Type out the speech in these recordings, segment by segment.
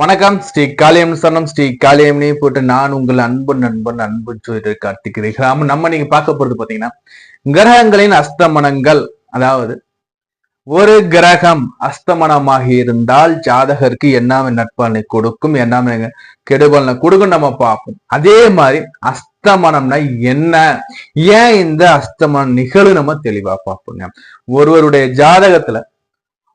வணக்கம். ஸ்ரீ காளியம் சரணம். ஸ்ரீ காளியம்னே போட்டு நான் உங்கள் அன்பு நண்பன் அன்பு ஜோதிடர் கார்த்திக் ஆமா நம்ம நீங்க பார்க்க போறது பாத்தீங்கன்னா கிரகங்களின் அஸ்தமனங்கள் அதாவது ஒரு கிரகம் அஸ்தமனமாக இருந்தால் ஜாதகருக்கு என்ன நட்பலனை கொடுக்கும் என்ன கெடுபலனை கொடுக்கும் நம்ம பார்ப்போம். அதே மாதிரி அஸ்தமனம்னா என்ன? ஏன் இந்த அஸ்தமனம் நிகழ்வு நம்ம தெளிவா பார்ப்போங்க. ஒருவருடைய ஜாதகத்துல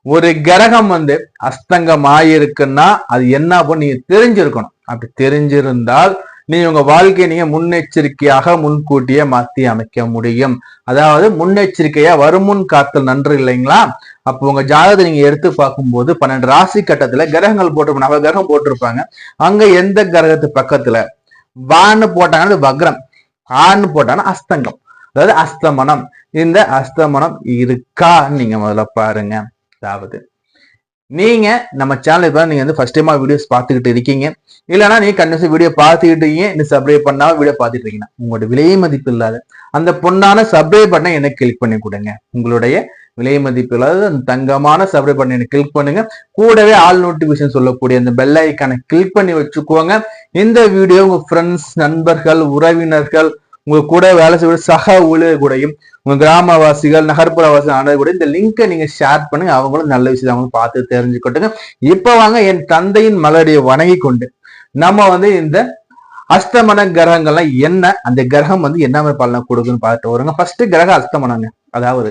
ஒரு கிரகம் வந்து அஸ்தங்கம் ஆயிருக்குன்னா அது என்ன அப்போ நீங்க தெரிஞ்சிருக்கணும். அப்படி தெரிஞ்சிருந்தால் நீ உங்க வாழ்க்கையை நீங்க முன்னெச்சரிக்கையாக முன்கூட்டியே மாத்தி அமைக்க முடியும். அதாவது முன்னெச்சரிக்கையா வருமுன் காத்தல் நன்று இல்லைங்களா? அப்போ உங்க ஜாதகத்தை நீங்க எடுத்து பார்க்கும்போது பன்னெண்டு ராசி கட்டத்துல கிரகங்கள் போட்டிருப்பாங்க. நவ கிரகம் போட்டிருப்பாங்க. அங்க எந்த கிரகத்து பக்கத்துல? வான்னு போட்டாங்கன்னா வக்ரம். ஆன்னு போட்டாங்கன்னா அஸ்தங்கம். அதாவது அஸ்தமனம். இந்த அஸ்தமனம் இருக்கா? நீங்க முதல்ல பாருங்க. அதாவது நீங்க நம்ம சேனல் இப்போ நீங்க வந்து ஃபர்ஸ்ட் டைமா வீடியோஸ் பார்த்துக்கிட்டு இருக்கீங்க. இல்லைன்னா நீங்க கண்டிப்பாக வீடியோ பார்த்துக்கிட்டு இருக்கீங்க. இன்னும் சப்ஸ்கிரைப் பண்ணாம வீடியோ பார்த்துட்டு இருக்கீங்க. உங்களோட விலை மதிப்பு இல்லாத அந்த பொண்ணான சப்ஸ்கிரைப் பண்ண எனக்கு கிளிக் பண்ணி கொடுங்க. உங்களுடைய விலை மதிப்பு இல்லாத அந்த தங்கமான சப்ஸ்கிரைப் பண்ண எனக்கு கிளிக் பண்ணுங்க. கூடவே ஆல் நோட்டிபிகேஷன் சொல்லக்கூடிய அந்த பெல் ஐக்கானை கிளிக் பண்ணி வச்சுக்கோங்க. இந்த வீடியோ உங்க ஃப்ரெண்ட்ஸ் நண்பர்கள் உறவினர்கள் உங்க கூட வேலை செய்ய சக ஊழியர் கூடயும் உங்க கிராமவாசிகள் நகர்ப்புறவாசிகள் ஆனது கூட இந்த லிங்கை நீங்க ஷேர் பண்ணுங்க. அவங்களும் நல்ல விஷயத்தை அவங்க பார்த்து தெரிஞ்சுக்கிட்டுங்க. இப்ப வாங்க என் தந்தையின் மலடியை வணங்கி கொண்டு நம்ம வந்து இந்த அஸ்தமன கிரகங்கள்லாம் என்ன அந்த கிரகம் வந்து என்ன மாதிரி பலனை கொடுக்குன்னு பார்த்துட்டு வருங்க. ஃபர்ஸ்ட் கிரக அஸ்தமனங்க அதாவது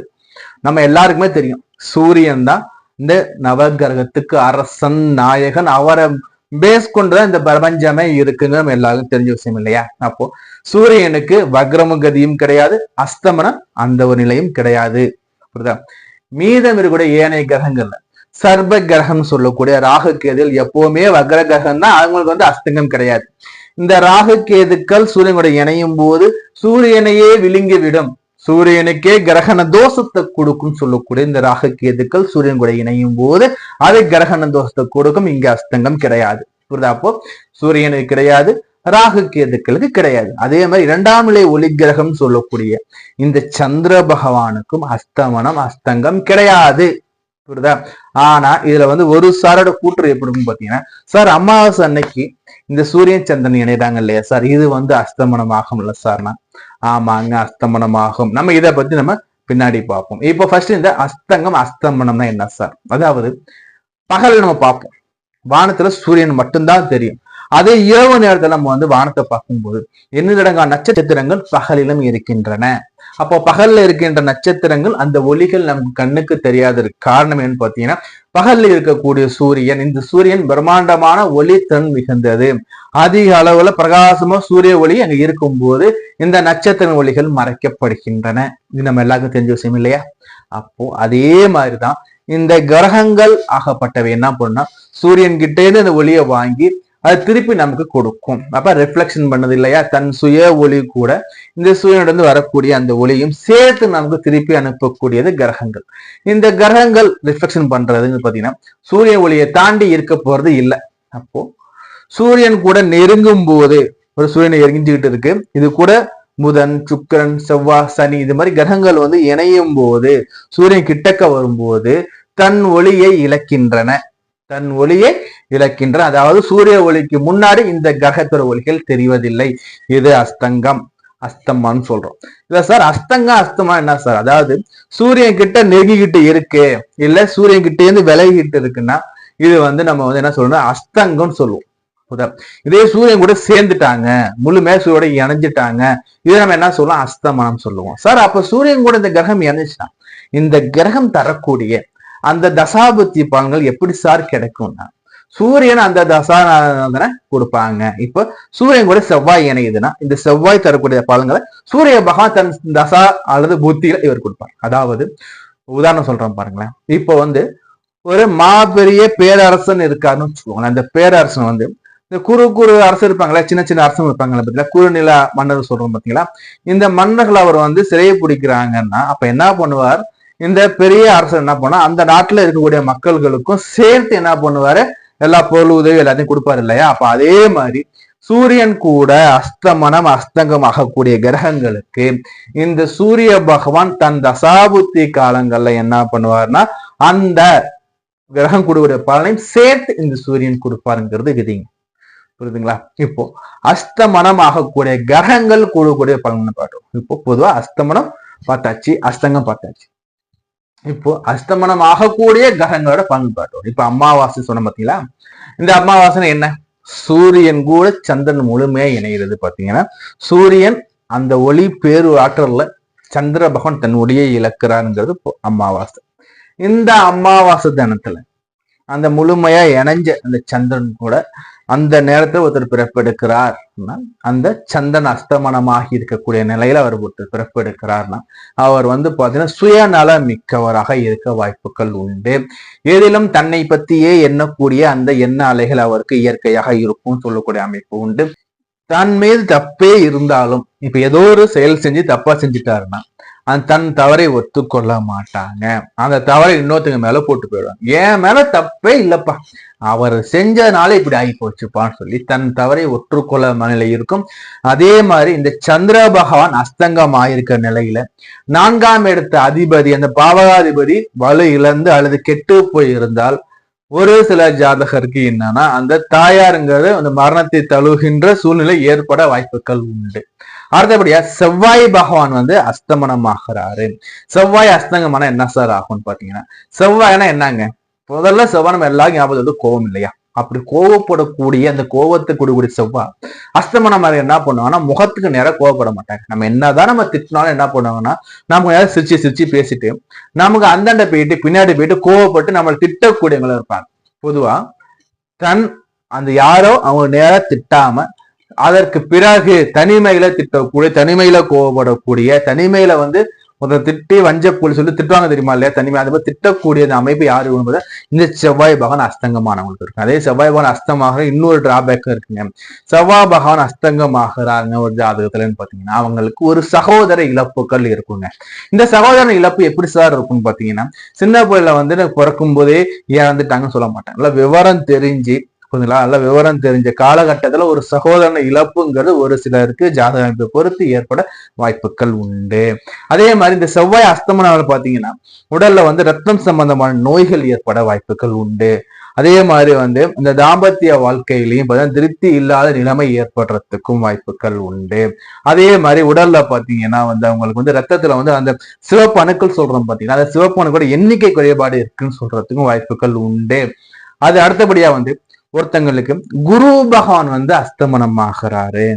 நம்ம எல்லாருக்குமே தெரியும். சூரியன் தான் இந்த நவகிரகத்துக்கு அரசன் நாயகன் அவரை பேஸ் கொண்டுதான் இந்த பிரபஞ்சமே இருக்குங்க நம்ம எல்லாருக்கும் தெரிஞ்ச விஷயம் இல்லையா? அப்போ சூரியனுக்கு வக்ரம கதியும் கிடையாது அஸ்தமனம் அந்த ஒரு நிலையும் கிடையாது. புரியுதா? மீதம் இருக்கக்கூடிய ஏனைய கிரகங்கள்ல சர்ப கிரகம் சொல்லக்கூடிய ராகு கேதுகள் எப்பவுமே வக்ர கிரகம் தான் அவங்களுக்கு வந்து அஸ்தங்கம் கிடையாது. இந்த ராகு கேதுக்கள் சூரியனுடைய இணையும் போது சூரியனையே விழுங்கி விடும். சூரியனுக்கே கிரகண தோஷத்தை கொடுக்கும் சொல்லக்கூடிய இந்த ராகு கேதுக்கள் சூரியன் கூட இணையும் போது அது கிரகண தோஷத்தை கொடுக்கும். இங்க அஸ்தங்கம் கிடையாது. புரியுதா? அப்போ சூரியனுக்கு கிடையாது ராகு கேதுக்களுக்கு கிடையாது. அதே மாதிரி இரண்டாம் நிலை ஒளி கிரகம் சொல்லக்கூடிய இந்த சந்திர பகவானுக்கும் அஸ்தமனம் அஸ்தங்கம் கிடையாது. புரியுதா? ஆனா இதுல வந்து ஒரு சாரோட கூற்று எப்படி பாத்தீங்கன்னா சார் அமாவாசை அன்னைக்கு இந்த சூரியன் சந்திரன் இணைறாங்க இல்லையா சார்? இது வந்து அஸ்தமனம் ஆகும்ல சார்னா ஆமாங்க அஸ்தமனம் ஆகும் நம்ம இதை பத்தி நம்ம பின்னாடி பார்ப்போம். இப்போ ஃபர்ஸ்ட் இந்த அஸ்தங்கம் அஸ்தமனம்னா என்ன சார்? அதாவது பகல் நம்ம பார்ப்போம். வானத்துல சூரியன் மட்டும்தான் தெரியும். அதே இரவு நேரத்தில் நம்ம வந்து வானத்தை பார்க்கும்போது எண்ணிலடங்கா நட்சத்திரங்கள் பகலிலும் இருக்கின்றன. அப்போ பகல்ல இருக்கின்ற நட்சத்திரங்கள் அந்த ஒளிகள் நமக்கு கண்ணுக்கு தெரியாத காரணம் என்னன்னு பார்த்தீங்கன்னா பகல்ல இருக்கக்கூடிய சூரியன் இந்த சூரியன் பிரம்மாண்டமான ஒளி திறன் மிகுந்தது. அதிக அளவுல பிரகாசமா சூரிய ஒளி அங்க இருக்கும்போது இந்த நட்சத்திர ஒளிகள் மறைக்கப்படுகின்றன. இது நம்ம எல்லாருக்கும் தெரிஞ்ச விஷயம் இல்லையா? அப்போ அதே மாதிரிதான் இந்த கிரகங்கள் ஆகப்பட்டவை. என்ன பண்ணா சூரியன் கிட்டே இருந்து அந்த ஒளியை வாங்கி அது திருப்பி நமக்கு கொடுக்கும். அப்ப ரிஃப்ளெக்ஷன் பண்ணது இல்லையா? தன் சுய ஒளி கூட இந்த சூரியனிடம் வரக்கூடிய அந்த ஒளியும் சேர்த்து நமக்கு திருப்பி அனுப்பக்கூடியது கிரகங்கள். இந்த கிரகங்கள் ரிஃப்ளெக்ஷன் பண்றதுன்னு பாத்தீங்கன்னா சூரிய ஒளியை தாண்டி இருக்க போறது இல்லை. அப்போ சூரியன் கூட நெருங்கும் போது ஒரு சூரியனை எரிஞ்சுக்கிட்டு இருக்கு. இது கூட புதன் சுக்கரன் செவ்வாய் சனி இது மாதிரி கிரகங்கள் வந்து இணையும் போது சூரியன் கிட்டக்க வரும்போது தன் ஒளியை இழக்கின்றன. தன் ஒளியை இழக்கின்ற அதாவது சூரிய ஒளிக்கு முன்னாடி இந்த கிரகத்துற ஒளிகள் தெரிவதில்லை. இது அஸ்தங்கம். அஸ்தமான்னு சொல்றோம். இல்ல சார் அஸ்தங்கம் அஸ்தமா என்ன சார் அதாவது சூரியன் கிட்ட நெருங்கிக்கிட்டு இருக்கு. இல்ல சூரியன் கிட்ட இருந்து விலகிக்கிட்டு இருக்குன்னா இது வந்து நம்ம வந்து என்ன சொல்றோம் அஸ்தங்கம்னு சொல்லுவோம். இதே சூரியன் கூட சேர்ந்துட்டாங்க. முழுமையா சூரியோட இணைஞ்சிட்டாங்க. இதை நம்ம என்ன சொல்லலாம் அஸ்தமனம் சொல்லுவோம். சார் அப்ப சூரியன் கூட இந்த கிரகம் இணைஞ்சுட்டான் இந்த கிரகம் தரக்கூடிய அந்த தசாபுத்தி பலன்கள் எப்படி சார் கிடைக்கும்னா சூரியன் அந்த தசாநாதனை கொடுப்பாங்க. இப்போ சூரியன் கூட செவ்வாய் இணையுதுன்னா இந்த செவ்வாய் தரக்கூடிய பலன்களை சூரிய பகவான் தன் தசா அல்லது புத்தியில இவர் கொடுப்பார். அதாவது உதாரணம் சொல்றேன் பாருங்களேன். இப்போ வந்து ஒரு மாபெரிய பேரரசன் இருக்காருன்னு வச்சுக்கோங்களேன். அந்த பேரரசன் வந்து இந்த குறு குறு அரசு இருப்பாங்களா சின்ன சின்ன அரசு இருப்பாங்களா பார்த்தீங்களா குறுநில மன்னர் சொல்றோம் பார்த்தீங்களா இந்த மன்னர்கள் அவர் வந்து சிறையை பிடிக்கிறாங்கன்னா அப்ப என்ன பண்ணுவார்? இந்த பெரிய அரசர் என்ன பண்ணா அந்த நாட்டுல இருக்கக்கூடிய மக்கள்களுக்கும் சேர்த்து என்ன பண்ணுவாரு? எல்லா பொருள் உதவி எல்லாத்தையும் கொடுப்பாரு இல்லையா? அப்ப அதே மாதிரி சூரியன் கூட அஸ்தமனம் அஸ்தங்கம் ஆகக்கூடிய கிரகங்களுக்கு இந்த சூரிய பகவான் தன் தசாபுத்தி காலங்கள்ல என்ன பண்ணுவார்னா அந்த கிரகம் கொடுக்கக்கூடிய பலனையும் சேர்த்து இந்த சூரியன் கொடுப்பாருங்கிறது விதிங்க. புரியுதுங்களா? இப்போ அஸ்தமனம் ஆகக்கூடிய கிரகங்கள் கூடக்கூடிய பலன் பாட்டோம் இப்போ பொதுவா அஸ்தமனம் பார்த்தாச்சு அஸ்தங்கம் பார்த்தாச்சு. இப்போ அஸ்தமனம் ஆகக்கூடிய கிரகங்களோட பலன் இப்ப அமாவாசை சொன்ன பார்த்தீங்களா இந்த அமாவாசை என்ன? சூரியன் கூட சந்திரன் முழுமையா இணைகிறது பாத்தீங்கன்னா சூரியன் அந்த ஒளி பேரு ஆற்றல்ல சந்திர பகவான் தன் ஒளியை இழக்கிறாருங்கிறது அமாவாசை. இந்த அமாவாசை தினத்துல அந்த முழுமையா இணைஞ்ச அந்த சந்திரன் கூட அந்த நேரத்தில் ஒருத்தர் பிறப்பெடுக்கிறார் அந்த சந்தன் அஸ்தமனமாகி இருக்கக்கூடிய நிலையில அவர் ஒருத்தர் பிறப்பெடுக்கிறார்னா அவர் வந்து பாத்தீங்கன்னா சுயநல மிக்கவராக இருக்க வாய்ப்புகள் உண்டு. ஏதிலும் தன்னை பத்தியே எண்ணக்கூடிய அந்த எண்ண அலைகள் அவருக்கு இயற்கையாக இருக்கும் சொல்லக்கூடிய அமைப்பு உண்டு. தன் மீது தப்பே இருந்தாலும் இப்ப ஏதோ ஒரு செயல் செஞ்சு தப்பா செஞ்சுட்டாருன்னா தன் தவறை ஒத்துக்கொள்ள மாட்டாங்க. அந்த தவறை இன்னொருத்தங்க மேல போட்டு போயிடுவாங்க. என் மேல தப்பே இல்லப்பா. அவர் செஞ்சதுனால இப்படி ஆகி போச்சுப்பான்னு சொல்லி தன் தவறை ஒற்றுக்கொள்ள மனநிலை இருக்கும். அதே மாதிரி இந்த சந்திர பகவான் அஸ்தங்கம் ஆயிருக்க நிலையில நான்காம் எடுத்த அதிபதி அந்த பாவகாதிபதி வலு இழந்து அல்லது கெட்டு போய் இருந்தால் ஒரு சில ஜாதகருக்கு என்னன்னா அந்த தாயாருங்கிறது அந்த மரணத்தை தழுவுகின்ற சூழ்நிலை ஏற்பட வாய்ப்புகள் உண்டு. அடுத்தபடியா செவ்வாய் பகவான் வந்து அஸ்தமனம் ஆகிறாரு செவ்வாய் அஸ்தங்கமான என்ன சார் ஆகும்னு பாத்தீங்கன்னா செவ்வாய்னா என்னங்க? முதல்ல செவ்வாய் நம்ம எல்லாரும் ஞாபகம் வந்து கோபம் இல்லையா? அப்படி கோவப்படக்கூடிய அந்த கோவத்தை கொடுக்கூடிய செவ்வாய் அஸ்தமனம் மாதிரி என்ன பண்ணுவாங்கன்னா முகத்துக்கு நேரம் கோவப்பட மாட்டாங்க நம்ம என்னதான் நம்ம திட்டினாலும் என்ன பண்ணுவாங்கன்னா நம்ம ஏதாவது சிரிச்சு சிரிச்சு பேசிட்டு நமக்கு அந்தாண்ட போயிட்டு பின்னாடி போயிட்டு கோவப்பட்டு நம்மளை திட்டக்கூடியவங்களும் இருப்பாங்க. பொதுவா தன் அந்த யாரோ அவங்க நேரம் திட்டாம அதற்கு பிறகு தனிமையில திட்டக்கூடிய தனிமையில கோவப்படக்கூடிய தனிமையில வந்து ஒருத்தர் திட்டி வஞ்சப்புலி சொல்லி திட்டுவாங்க தெரியுமா இல்லையா? தனிமை அது மாதிரி திட்டக்கூடிய அமைப்பு யாரு என்பதை இந்த செவ்வாய் பகவான் அஸ்தங்கமானவங்களுக்கு இருக்கு. அதே செவ்வாய் பகவான் அஸ்தமாக இன்னொரு டிராபேக்கும் இருக்குங்க. செவ்வாய் பகவான் அஸ்தங்கமாகிறாங்க ஒரு ஜாதகத்துலன்னு பாத்தீங்கன்னா அவங்களுக்கு ஒரு சகோதர இழப்புகள் இருக்குங்க. இந்த சகோதர இழப்பு எப்படி சார் இருக்கும்னு பாத்தீங்கன்னா சின்ன பிள்ளைல வந்து பிறக்கும் போதே இறந்துட்டாங்கன்னு சொல்ல மாட்டேன் இல்ல விவரம் தெரிஞ்சு புரியுதுங்களா நல்ல விவரம் தெரிஞ்ச காலகட்டத்தில் ஒரு சகோதரன இழப்புங்கிறது ஒரு சிலருக்கு ஜாதக அமைப்பை பொறுத்து ஏற்பட வாய்ப்புகள் உண்டு. அதே மாதிரி இந்த செவ்வாய் அஸ்தமனாவில் பார்த்தீங்கன்னா உடல்ல வந்து ரத்தம் சம்பந்தமான நோய்கள் ஏற்பட வாய்ப்புகள் உண்டு. அதே மாதிரி வந்து இந்த தாம்பத்திய வாழ்க்கையிலையும் திருப்தி இல்லாத நிலைமை ஏற்படுறதுக்கும் வாய்ப்புகள் உண்டு. அதே மாதிரி உடல்ல பார்த்தீங்கன்னா வந்து அவங்களுக்கு வந்து ரத்தத்துல வந்து அந்த சிவப்பு அணுக்கள் சொல்றோம் பார்த்தீங்கன்னா அந்த சிவப்பு அணுக்களோட எண்ணிக்கை குறைபாடு இருக்குன்னு சொல்றதுக்கும் வாய்ப்புகள் உண்டு. அது அடுத்தபடியா வந்து ஒருத்தங்களுக்கு குரு பகவான் வந்து அஸ்தமனம் ஆகிறாரு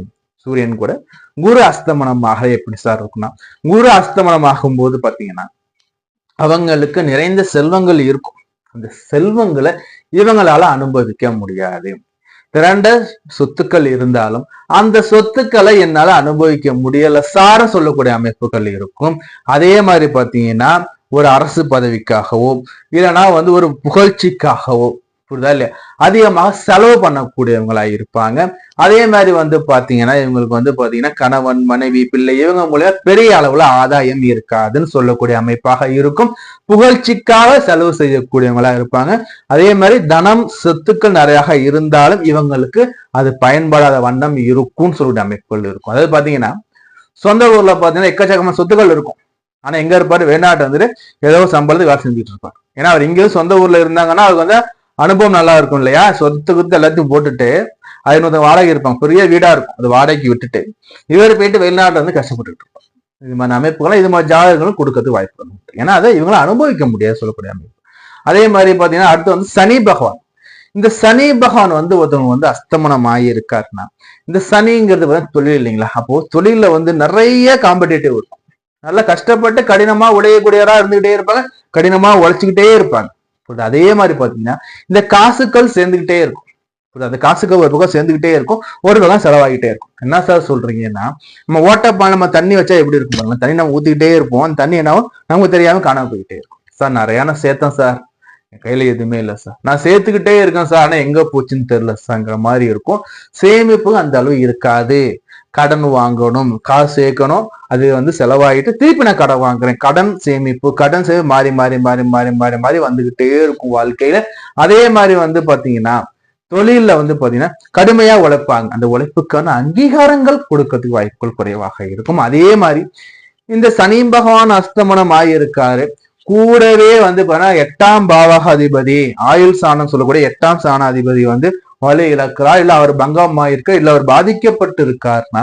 சூரியன் கூட குரு அஸ்தமனம் ஆக எப்படி சார் இருக்குன்னா குரு அஸ்தமனம் ஆகும்போது பாத்தீங்கன்னா அவங்களுக்கு நிறைந்த செல்வங்கள் இருக்கும். அந்த செல்வங்களை இவங்களால அனுபவிக்க முடியாது. திரண்ட சொத்துக்கள் இருந்தாலும் அந்த சொத்துக்களை என்னால அனுபவிக்க முடியல சார சொல்லக்கூடிய அமைப்புகள் இருக்கும். அதே மாதிரி பாத்தீங்கன்னா ஒரு அரசு பதவிக்காகவோ இல்லைன்னா வந்து ஒரு புகழ்ச்சிக்காகவோ புரியுதா இல்லையா? அதிகமாக செலவு பண்ணக்கூடியவங்களா இருப்பாங்க. அதே மாதிரி வந்து பாத்தீங்கன்னா இவங்களுக்கு வந்து பாத்தீங்கன்னா கணவன் மனைவி பிள்ளை இவங்க மூலியம் பெரிய அளவுல ஆதாயம் இருக்காதுன்னு சொல்லக்கூடிய அமைப்பாக இருக்கும். புகழ்ச்சிக்காக செலவு செய்யக்கூடியவங்களா இருப்பாங்க. அதே மாதிரி தனம் சொத்துக்கள் நிறைய இருந்தாலும் இவங்களுக்கு அது பயன்படாத வண்ணம் இருக்கும்னு சொல்லக்கூடிய அமைப்புகள் இருக்கும். அதாவது பாத்தீங்கன்னா சொந்த ஊர்ல பாத்தீங்கன்னா எக்கச்சக்கமான சொத்துக்கள் இருக்கும். ஆனா எங்க இருப்பாரு? வெளிநாட்டு வந்துட்டு ஏதோ சம்பளத்துக்கு வேலை செஞ்சுட்டு இருப்பார். ஏன்னா அவர் இங்கேயும் சொந்த ஊர்ல இருந்தாங்கன்னா அவருக்கு வந்து அனுபவம் நல்லா இருக்கும் இல்லையா? சொத்து குத்து எல்லாத்தையும் போட்டுட்டு அது வாடகை இருப்பாங்க பெரிய வீடா இருக்கும். அது வாடகைக்கு விட்டுட்டு இவர் போயிட்டு வெளிநாட்டுல வந்து கஷ்டப்பட்டு இருப்பாங்க இது மாதிரி அமைப்புகளும் இது மாதிரி ஜாதகங்களும் கொடுக்கறதுக்கு வாய்ப்பு உண்டு ஏன்னா அதை இவங்களும் அனுபவிக்க முடியாது சொல்லக்கூடிய அமைப்பு. அதே மாதிரி பாத்தீங்கன்னா அடுத்து வந்து சனி பகவான். இந்த சனி பகவான் வந்து ஒருத்தவங்க வந்து அஸ்தமனம் ஆகி இருக்காருன்னா இந்த சனிங்கிறது வந்து தொழில் இல்லைங்களா? அப்போ தொழில வந்து நிறைய காம்படேட்டிவ் இருக்கும். நல்லா கஷ்டப்பட்டு கடினமா உடையக்கூடியவரா இருந்துகிட்டே இருப்பாங்க கடினமா உழைச்சிக்கிட்டே இருப்பாங்க. அதே மாதிரி பார்த்தீங்கன்னா இந்த காசுக்கள் சேர்ந்துக்கிட்டே இருக்கும். அந்த காசுக்கள் ஒரு பக்கம் சேர்ந்துக்கிட்டே இருக்கும். ஒரு பக்கம் செலவாகிட்டே இருக்கும். என்ன சார் சொல்றீங்கன்னா நம்ம ஓட்டப்பா நம்ம தண்ணி வச்சா எப்படி இருக்கும் பாருங்க. தண்ணி நம்ம ஊத்திக்கிட்டே இருப்போம். அந்த தண்ணி என்னவோ நமக்கு தெரியாம காணாம போய்கிட்டே இருக்கும். சார் நிறையா நான் சேர்த்தேன் சார் என் கையில எதுவுமே இல்லை சார் நான் சேர்த்துக்கிட்டே இருக்கேன் சார் ஆனா எங்க போச்சுன்னு தெரியல சார்ங்கிற மாதிரி இருக்கும். சேமிப்பு அந்த அளவு இருக்காது. கடன் வாங்கணும் காசு சேர்க்கணும். அது வந்து செலவாயிட்டு திருப்பி நான் கடன் வாங்குறேன். கடன் சேமிப்பு கடன் சேவை மாறி மாறி மாறி மாறி மாறி மாறி வந்துகிட்டே இருக்கும் வாழ்க்கையில. அதே மாதிரி வந்து பாத்தீங்கன்னா தொழிலில் வந்து பாத்தீங்கன்னா கடுமையா உழைப்பாங்க. அந்த உழைப்புக்கான அங்கீகாரங்கள் கொடுக்கறதுக்கு வாய்ப்புகள் குறைவாக இருக்கும். அதே மாதிரி இந்த சனி பகவான் அஸ்தமனம் ஆகியிருக்காரு. கூடவே வந்து பாத்தீங்கன்னா எட்டாம் பாவக அதிபதி ஆயுள் சாணம் சொல்லக்கூடிய எட்டாம் சாண அதிபதி வந்து வலு இழக்கிறார் இல்ல அவர் பங்கம் இருக்க இல்ல அவர் பாதிக்கப்பட்டு இருக்காருன்னா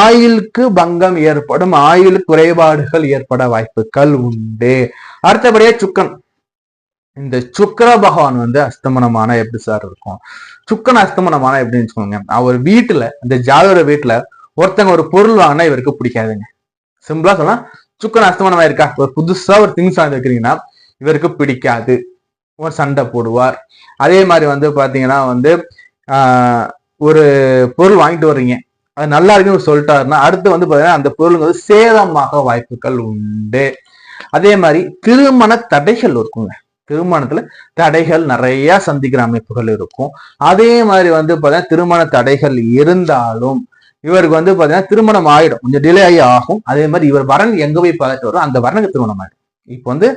ஆயுளுக்கு பங்கம் ஏற்படும் ஆயுள் குறைபாடுகள் ஏற்பட வாய்ப்புகள் உண்டு. அடுத்தபடியே சுக்கன் இந்த சுக்கர பகவான் வந்து அஸ்தமனமான எப்படி சார் இருக்கும்? சுக்கன் அஸ்தமனமான எப்படின்னு வச்சுக்கோங்க அவர் வீட்டுல இந்த ஜாதகர வீட்டுல ஒருத்தங்க ஒரு பொருள் வாங்கினா இவருக்கு பிடிக்காதுங்க. சிம்பிளா சொன்னா சுக்கன் அஸ்தமனமா இருக்கா ஒரு புதுசா ஒரு திங்ஸ் வாங்கி வைக்கிறீங்கன்னா இவருக்கு பிடிக்காது. ஒரு சண்டை போடுவார். அதே மாதிரி வந்து பார்த்தீங்கன்னா வந்து ஒரு பொருள் வாங்கிட்டு வர்றீங்க. அது நல்லா இருக்குன்னு சொல்லிட்டாருன்னா அடுத்து வந்து பார்த்தீங்கன்னா அந்த பொருளுங்க வந்து சேதமாக வாய்ப்புகள் உண்டு. அதே மாதிரி திருமண தடைகள் இருக்குங்க. திருமணத்துல தடைகள் நிறைய சந்திக்கிற அமைப்புகள் இருக்கும். அதே மாதிரி வந்து பார்த்தீங்கன்னா திருமண தடைகள் இருந்தாலும் இவருக்கு வந்து பார்த்தீங்கன்னா திருமணம் ஆயிடும். கொஞ்சம் டிலே ஆகி ஆகும். அதே மாதிரி இவர் வரன் எங்க போய் பார்த்துட்டு வரும் அந்த வரனுக்கு திருமணம் ஆயிடும். இப்போ வந்து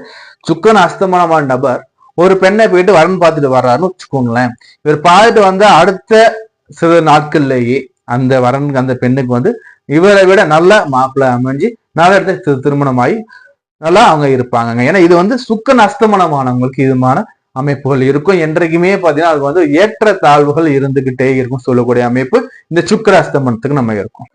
சுக்கன் அஸ்தமனமான நபர் ஒரு பெண்ணை போயிட்டு வரன் பார்த்துட்டு வர்றாருன்னு வச்சுக்கோங்களேன். இவர் பார்த்துட்டு வந்த அடுத்த சில நாட்கள்லேயே அந்த வரன் அந்த பெண்ணுக்கு வந்து இவரை விட நல்ல மாப்பிள்ளை அமைஞ்சு நல்ல இடத்துல தி- திருமணமாகி நல்லா அவங்க இருப்பாங்க ஏன்னா இது வந்து சுக்கன் அஸ்தமனமானவங்களுக்கு இதுமான அமைப்புகள் இருக்கும். என்றைக்குமே பாத்தீங்கன்னா அது வந்து ஏற்ற தாழ்வுகள் இருந்துகிட்டே இருக்கும் சொல்லக்கூடிய அமைப்பு. இந்த சுக்கிர அஸ்தமனத்துக்கு நம்ம இருக்கும்.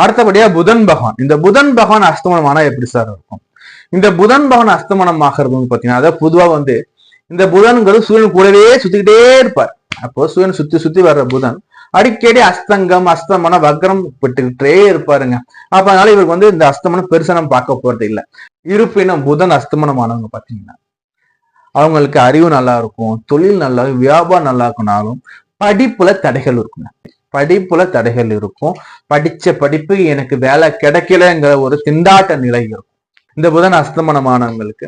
அடுத்தபடியா புதன் பகவான். இந்த புதன் பகவான் அஸ்தமனமானா எப்படி சார் இருக்கும்? இந்த புதன் பகவான் அஸ்தமனம் ஆகிறது வந்து பாத்தீங்கன்னா அதாவது பொதுவா வந்து இந்த புதன்கிறது சூரியன் கூடவே சுத்திக்கிட்டே இருப்பார். அப்போ சூரியன் சுத்தி சுத்தி வர்ற புதன் அடிக்கடி அஸ்தங்கம் அஸ்தமனம் வக்ரம் பெற்றுக்கிட்டே இருப்பாருங்க. அப்ப அதனால இவருக்கு வந்து இந்த அஸ்தமனம் பெருசா நம்ம பார்க்க போறது இல்லை. இருப்பினும் புதன் அஸ்தமனமானவங்க பாத்தீங்கன்னா அவங்களுக்கு அறிவு நல்லா இருக்கும் தொழில் நல்லா இருக்கும், வியாபாரம் நல்லா இருக்கும்னாலும் படிப்புல தடைகள் இருக்குங்க. படிப்புல தடைகள் இருக்கும். படிச்ச படிப்பு எனக்கு வேலை கிடைக்கலங்கிற ஒரு திண்டாட்ட நிலை இருக்கும். இந்த புதன் அஸ்தமனமானவங்களுக்கு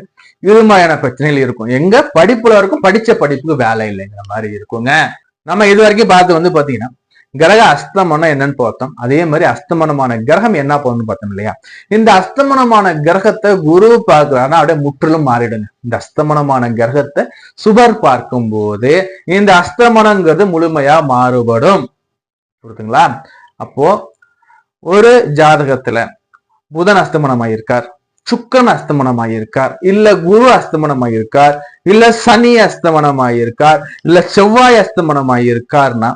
இருமையான பிரச்சனைகள் இருக்கும். எங்க? படிப்புல இருக்கும். படிச்ச படிப்புக்கு வேலை இல்லைங்கிற மாதிரி இருக்குங்க. நம்ம இது வரைக்கும் பார்த்து வந்து பாத்தீங்கன்னா கிரக அஸ்தமனம் என்னன்னு பார்த்தோம். அதே மாதிரி அஸ்தமனமான கிரகம் என்ன போகுதுன்னு பார்த்தோம் இல்லையா? இந்த அஸ்தமனமான கிரகத்தை குரு பார்க்கிறான்னா அப்படியே முற்றிலும் மாறிடுங்க. இந்த அஸ்தமனமான கிரகத்தை சுபர் பார்க்கும்போது இந்த அஸ்தமனங்கிறது முழுமையா மாறுபடும். கொடுத்துங்களா அப்போ ஒரு ஜாதகத்துல புதன் அஸ்தமனமாயிருக்கார். சுக்கரன் அஸ்தமனமாயிருக்கார் இல்ல குரு அஸ்தமனமாயிருக்கார் இல்ல சனி அஸ்தமனமாயிருக்கார் இல்ல செவ்வாய் அஸ்தமனமாயிருக்கார்னா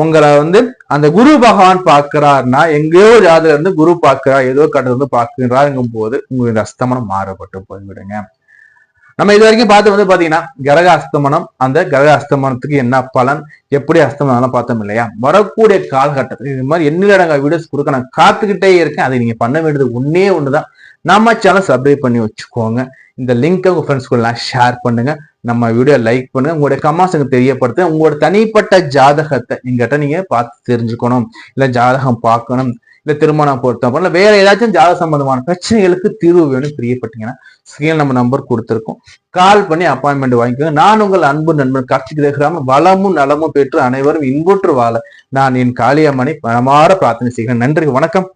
உங்களை வந்து அந்த குரு பகவான் பார்க்கிறார்னா எங்கேயோ ஜாதகம் இருந்து குரு பார்க்கிறார் ஏதோ கடவுள் வந்து பார்க்கிறாருங்கும் போது உங்களுக்கு இந்த அஸ்தமனம் மாறுபட்டு போய்விடுங்க. நம்ம இது வரைக்கும் பார்த்து வந்து பாத்தீங்கன்னா கிரக அஸ்தமனம் அந்த கிரக அஸ்தமனத்துக்கு என்ன பலன் எப்படி அஸ்தமனம் பார்த்தோம் இல்லையா? வரக்கூடிய காலகட்டத்தில் இது மாதிரி எண்ணிலடங்க வீடியோஸ் கொடுக்க நான் காத்துக்கிட்டே இருக்கேன். அதை நீங்க பண்ண வேண்டியது ஒன்னே ஒண்ணுதான். நம்ம சேனல் சப்ஸ்கிரைப் பண்ணி வச்சுக்கோங்க. இந்த லிங்க்கை உங்கள் ஃப்ரெண்ட்ஸ் ஷேர் பண்ணுங்கள் நம்ம வீடியோ லைக் பண்ணுங்கள் உங்களுடைய கமெண்ட்ஸ் எனக்கு உங்களோட தனிப்பட்ட ஜாதகத்தை எங்கிட்ட நீங்கள் பார்த்து தெரிஞ்சுக்கணும். இல்லை ஜாதகம் பார்க்கணும். இல்லை திருமணம் பொருத்தம் இல்லை வேற ஏதாச்சும் ஜாதக சம்பந்தமான பிரச்சனைகளுக்கு தீர்வு வேணும் பிரியப்பட்டீங்கன்னா ஸ்கிரீன் நம்ம நம்பர் கொடுத்துருக்கோம். கால் பண்ணி அப்பாயின்மெண்ட் வாங்கிக்கோங்க. நான் உங்கள் அன்பு நண்பன் கார்த்திக் தேகிறாம வளமும் நலமும் பெற்று அனைவரும் இன்புற்று வாழ நான் என் காளியம்மனை மனமாற பிரார்த்தனை செய்கிறேன். நன்றி வணக்கம்.